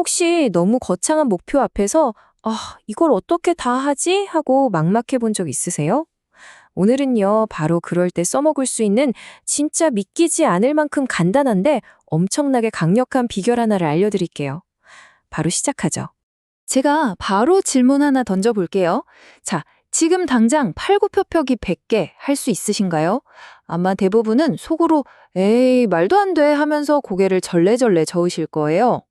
혹시 너무 거창한 목표 앞에서 아, 이걸 어떻게 다 하지? 하고 막막해 본 적 있으세요? 오늘은요, 바로 그럴 때 써먹을 수 있는 진짜 믿기지 않을 만큼 간단한데 엄청나게 강력한 비결 하나를 알려드릴게요. 바로 시작하죠. 제가 바로 질문 하나 던져볼게요. 자, 지금 당장 팔굽혀펴기 100개 할 수 있으신가요? 아마 대부분은 속으로 에이, 말도 안 돼 하면서 고개를 절레절레 저으실 거예요.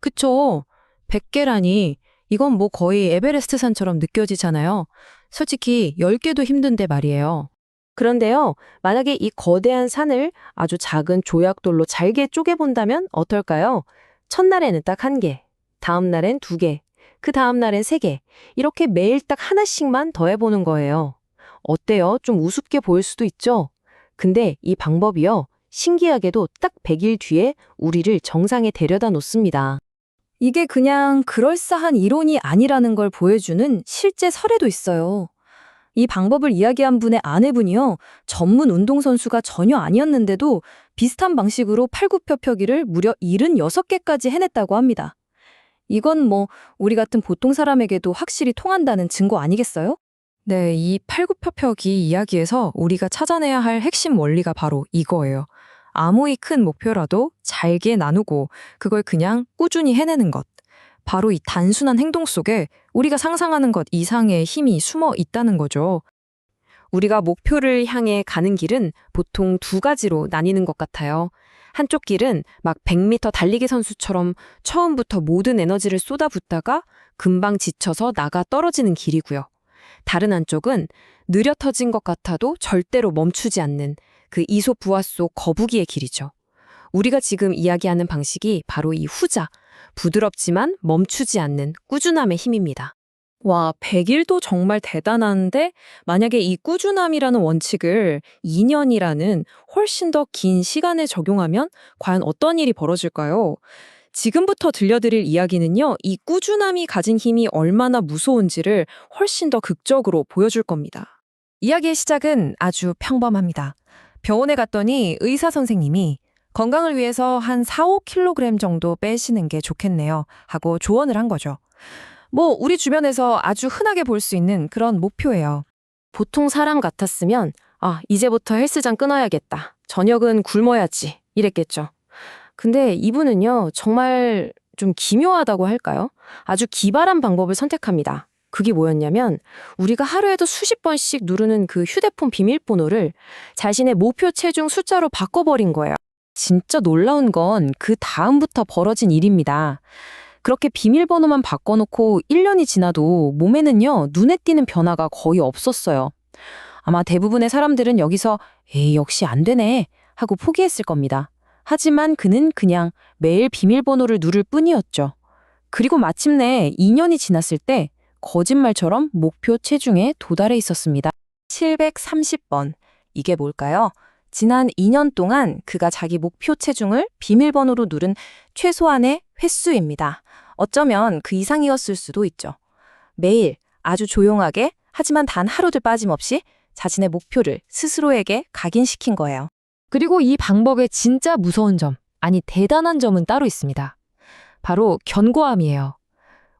그쵸. 100개라니. 이건 뭐 거의 에베레스트 산처럼 느껴지잖아요. 솔직히 10개도 힘든데 말이에요. 그런데요, 만약에 이 거대한 산을 아주 작은 조약돌로 잘게 쪼개본다면 어떨까요? 첫날에는 딱 한 개, 다음날엔 두 개, 그 다음날엔 세 개, 이렇게 매일 딱 하나씩만 더해보는 거예요. 어때요? 좀 우습게 보일 수도 있죠? 근데 이 방법이요, 신기하게도 딱 100일 뒤에 우리를 정상에 데려다 놓습니다. 이게 그냥 그럴싸한 이론이 아니라는 걸 보여주는 실제 사례도 있어요. 이 방법을 이야기한 분의 아내분이요, 전문 운동선수가 전혀 아니었는데도 비슷한 방식으로 팔굽혀펴기를 무려 76개까지 해냈다고 합니다. 이건 뭐, 우리 같은 보통 사람에게도 확실히 통한다는 증거 아니겠어요? 네, 이 팔굽혀펴기 이야기에서 우리가 찾아내야 할 핵심 원리가 바로 이거예요. 아무리 큰 목표라도 잘게 나누고 그걸 그냥 꾸준히 해내는 것. 바로 이 단순한 행동 속에 우리가 상상하는 것 이상의 힘이 숨어 있다는 거죠. 우리가 목표를 향해 가는 길은 보통 두 가지로 나뉘는 것 같아요. 한쪽 길은 막 100m 달리기 선수처럼 처음부터 모든 에너지를 쏟아붓다가 금방 지쳐서 나가 떨어지는 길이고요. 다른 한쪽은 느려 터진 것 같아도 절대로 멈추지 않는 그 이소부화 속 거북이의 길이죠. 우리가 지금 이야기하는 방식이 바로 이 후자, 부드럽지만 멈추지 않는 꾸준함의 힘입니다. 와, 100일도 정말 대단한데 만약에 이 꾸준함이라는 원칙을 2년이라는 훨씬 더 긴 시간에 적용하면 과연 어떤 일이 벌어질까요? 지금부터 들려드릴 이야기는요, 이 꾸준함이 가진 힘이 얼마나 무서운지를 훨씬 더 극적으로 보여줄 겁니다. 이야기의 시작은 아주 평범합니다. 병원에 갔더니 의사 선생님이 건강을 위해서 한 4, 5kg 정도 빼시는 게 좋겠네요. 하고 조언을 한 거죠. 뭐, 우리 주변에서 아주 흔하게 볼 수 있는 그런 목표예요. 보통 사람 같았으면, 아, 이제부터 헬스장 끊어야겠다. 저녁은 굶어야지. 이랬겠죠. 근데 이분은요, 정말 좀 기묘하다고 할까요? 아주 기발한 방법을 선택합니다. 그게 뭐였냐면, 우리가 하루에도 수십 번씩 누르는 그 휴대폰 비밀번호를 자신의 목표 체중 숫자로 바꿔버린 거예요. 진짜 놀라운 건 그 다음부터 벌어진 일입니다. 그렇게 비밀번호만 바꿔놓고 1년이 지나도 몸에는요, 눈에 띄는 변화가 거의 없었어요. 아마 대부분의 사람들은 여기서, 에이, 역시 안 되네. 하고 포기했을 겁니다. 하지만 그는 그냥 매일 비밀번호를 누를 뿐이었죠. 그리고 마침내 2년이 지났을 때 거짓말처럼 목표 체중에 도달해 있었습니다. 730번. 이게 뭘까요? 지난 2년 동안 그가 자기 목표 체중을 비밀번호로 누른 최소한의 횟수입니다. 어쩌면 그 이상이었을 수도 있죠. 매일 아주 조용하게 하지만 단 하루도 빠짐없이 자신의 목표를 스스로에게 각인시킨 거예요. 그리고 이 방법의 진짜 무서운 점, 아니 대단한 점은 따로 있습니다. 바로 견고함이에요.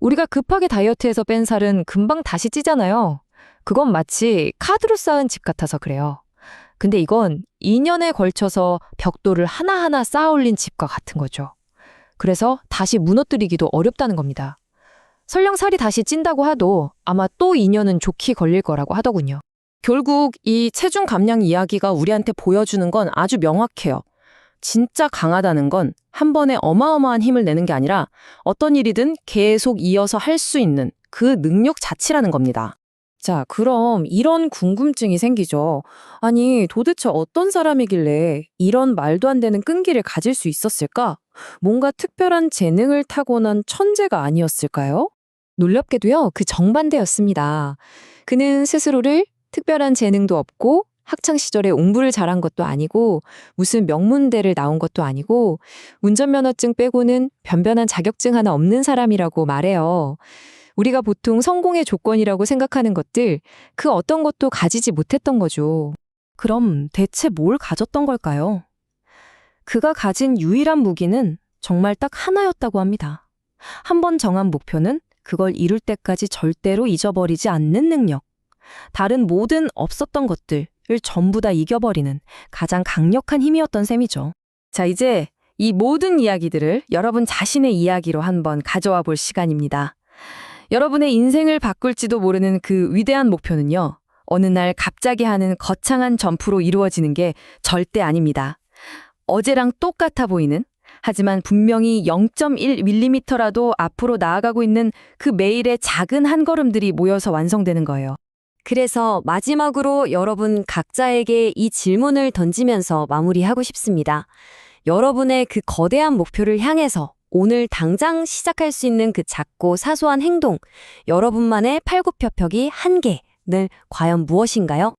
우리가 급하게 다이어트해서 뺀 살은 금방 다시 찌잖아요. 그건 마치 카드로 쌓은 집 같아서 그래요. 근데 이건 2년에 걸쳐서 벽돌을 하나하나 쌓아 올린 집과 같은 거죠. 그래서 다시 무너뜨리기도 어렵다는 겁니다. 설령 살이 다시 찐다고 하도 아마 또 2년은 좋게 걸릴 거라고 하더군요. 결국 이 체중 감량 이야기가 우리한테 보여주는 건 아주 명확해요. 진짜 강하다는 건 한 번에 어마어마한 힘을 내는 게 아니라 어떤 일이든 계속 이어서 할 수 있는 그 능력 자체라는 겁니다. 자, 그럼 이런 궁금증이 생기죠. 아니, 도대체 어떤 사람이길래 이런 말도 안 되는 끈기를 가질 수 있었을까? 뭔가 특별한 재능을 타고난 천재가 아니었을까요? 놀랍게도요, 그 정반대였습니다. 그는 스스로를 특별한 재능도 없고 학창 시절에 공부를 잘한 것도 아니고 무슨 명문대를 나온 것도 아니고 운전면허증 빼고는 변변한 자격증 하나 없는 사람이라고 말해요. 우리가 보통 성공의 조건이라고 생각하는 것들 그 어떤 것도 가지지 못했던 거죠. 그럼 대체 뭘 가졌던 걸까요? 그가 가진 유일한 무기는 정말 딱 하나였다고 합니다. 한 번 정한 목표는 그걸 이룰 때까지 절대로 잊어버리지 않는 능력. 다른 모든 없었던 것들 을 전부 다 이겨버리는 가장 강력한 힘이었던 셈이죠. 자, 이제 이 모든 이야기들을 여러분 자신의 이야기로 한번 가져와 볼 시간입니다. 여러분의 인생을 바꿀지도 모르는 그 위대한 목표는요, 어느 날 갑자기 하는 거창한 점프로 이루어지는 게 절대 아닙니다. 어제랑 똑같아 보이는, 하지만 분명히 0.1mm라도 앞으로 나아가고 있는 그 매일의 작은 한 걸음들이 모여서 완성되는 거예요. 그래서 마지막으로 여러분 각자에게 이 질문을 던지면서 마무리하고 싶습니다. 여러분의 그 거대한 목표를 향해서 오늘 당장 시작할 수 있는 그 작고 사소한 행동, 여러분만의 팔굽혀펴기 한 개는 과연 무엇인가요?